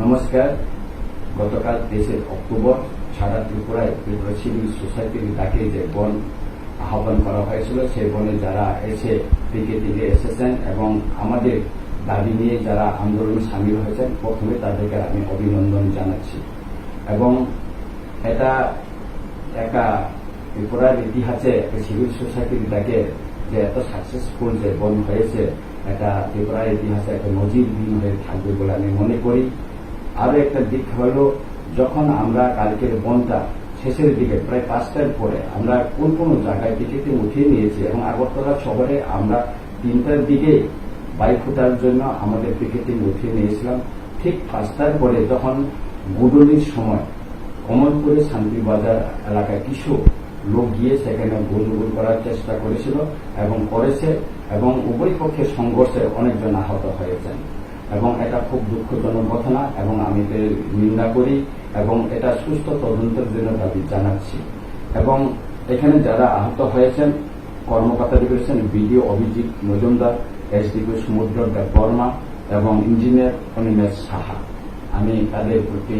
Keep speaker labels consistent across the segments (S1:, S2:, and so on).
S1: নমস্কার। গতকাল তেইশে অক্টোবর, সারা ত্রিপুরায় ত্রিপুরা সিভিল সোসাইটির ডাকে যে বন আহ্বান করা হয়েছিল সেই বনে যারা এসে পিকেটিংয়ে এসেছেন এবং আমাদের দাবি নিয়ে যারা আন্দোলনে সামিল হয়েছেন, প্রথমে তাদেরকে আমি অভিনন্দন জানাচ্ছি। এবং এটা একটা ত্রিপুরার ইতিহাসে সিভিল সোসাইটির ডাকে যে এত সাকসেসফুল যে বন হয়েছে, এটা ত্রিপুরার ইতিহাসে একটা নজির দিন হয়ে থাকবে বলে আমি মনে করি। আরও একটা দিক হল, যখন আমরা কালকের বনটা শেষের দিকে, প্রায় পাঁচটার পরে আমরা কোন কোন জায়গায় টিকিটে উঠিয়ে নিয়েছি এবং আগরতলা শহরে আমরা তিনটার দিকে বাইক ফোটার জন্য আমাদের টিকিটিং উঠিয়ে নিয়েছিলাম। ঠিক পাঁচটার পরে যখন গুডলির সময় কমলপুরে শান্তিবাজার এলাকায় কিছু লোক গিয়ে সেখানে গন্ডগোল করার চেষ্টা করেছিল এবং করেছে এবং উভয় পক্ষের সংঘর্ষে অনেকজন আহত হয়েছেন। এবং এটা খুব দুঃখজনক ঘটনা এবং আমি এর নিন্দা করি এবং এটা সুস্থ তদন্তের জন্য দাবি জানাচ্ছি। এবং এখানে যারা আহত হয়েছেন কর্মকর্তা রয়েছেন বিডিও অভিজিৎ মজুমদার এসডিপি সমুদ্র বর্মা এবং ইঞ্জিনিয়ার অনিমেষ সাহা। আমি তাদের প্রতি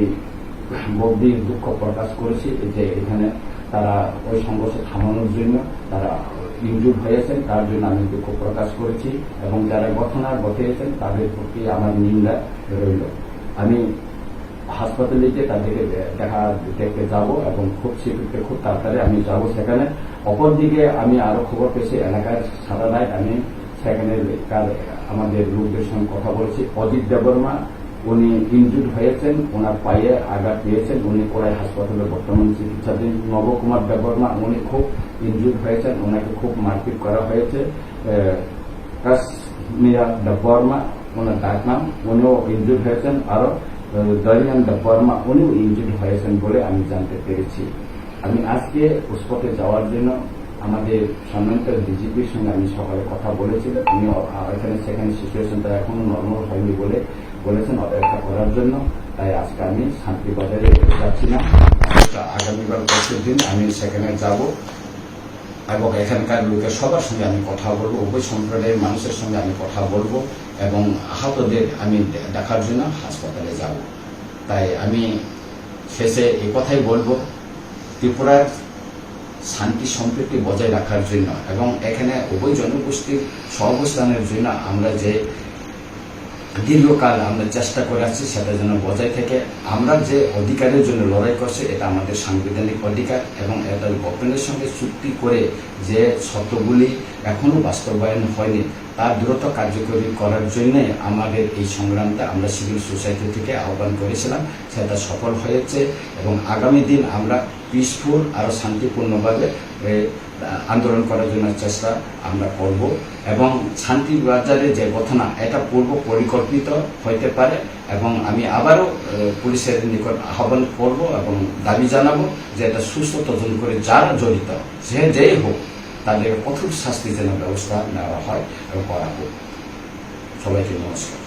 S1: গভীর দুঃখ প্রকাশ করেছি যে এখানে তারা ওই সংঘর্ষ থামানোর জন্য তারা ইনজুর হয়েছেন, তার জন্য আমি দুঃখ প্রকাশ করেছি এবং যারা ঘটনা ঘটিয়েছেন, তাদের প্রতি আমার নিন্দা রইল। আমি হাসপাতালে গিয়ে তাদেরকে দেখা দেখতে যাব এবং খুব শীঘ্র খুব তাড়াতাড়ি আমি যাব সেখানে। অপরদিকে আমি আরও খবর পেয়েছি, এলাকার সারা রাত আমি সেখানে আমাদের লোকদের সঙ্গে কথা বলেছি। অজিত দেববর্মা, উনি ইনজুর হয়েছেন, ওনার পায়ে আঘাত পেয়েছেন, উনি কোড়াই হাসপাতালে বর্তমান চিকিৎসাধীন নবকুমার দেববর্মা, উনি খুব ইনজুর হয়েছেন ওনাকে খুব মারপিট করা হয়েছে। কাশ্মীরা দেববর্মা ওনার ডাক নাম উনিও ইনজুর হয়েছেন আরও দরিয়ান দেববর্মা উনিও ইনজুর হয়েছেন বলে আমি জানতে পেরেছি। আমি আজকে উস্পটে যাওয়ার জন্য আমাদের সম্মানিত ডিজিপির সঙ্গে আমি সকালে কথা বলেছিলাম। উনি এখানে, সেখানে সিচুয়েশনটা এখনও নর্মাল হয়নি বলে বলেছেন অপেক্ষা করার জন্য। তাই আজকে আমি শান্তি শান্তিবাজারে যাচ্ছি না। আগামীকাল পরশুর দিন আমি সেখানে যাব। এবং এখানকার লোকের সবার সঙ্গে আমি কথা বলব, উভয় সম্প্রদায়ের মানুষের সঙ্গে আমি কথা বলব এবং আহতদের আমি দেখার জন্য হাসপাতালে যাব। তাই আমি শেষে এ কথাই বলব, ত্রিপুরার শান্তি সম্প্রীতি বজায় রাখার জন্য এবং এখানে উভয় জনগোষ্ঠীর সহবস্থানের জন্য আমরা যে দীর্ঘকাল আমরা চেষ্টা করে আসছি সেটা যেন বজায় থেকে। আমরা যে অধিকারের জন্য লড়াই করছি, এটা আমাদের সাংবিধানিক অধিকার এবং এটা গভর্নমেন্টের সঙ্গে চুক্তি করে যে শর্তগুলি এখনও বাস্তবায়ন হয়নি তার দ্রুত কার্যকরী করার জন্য আমাদের এই সংগ্রামটা আমরা সিভিল সোসাইটি থেকে আহ্বান করেছিলাম। সেটা সফল হয়েছে এবং আগামী দিন আমরা পিসফুল আরও শান্তিপূর্ণভাবে আন্দোলন করার জন্য চেষ্টা আমরা করব এবং শান্তি বাজারে যে ঘটনা, এটা পূর্ব পরিকল্পিত হইতে পারে এবং আমি আবারও পুলিশের নিকট আহ্বান করব এবং দাবি জানাব যে এটা সুস্থ তদন্ত করে যারা জড়িত, সে যেই হোক, তাদের কঠোর শাস্তি যেন ব্যবস্থা নেওয়া হয় এবং করা হোক। সবাইকে নমস্কার।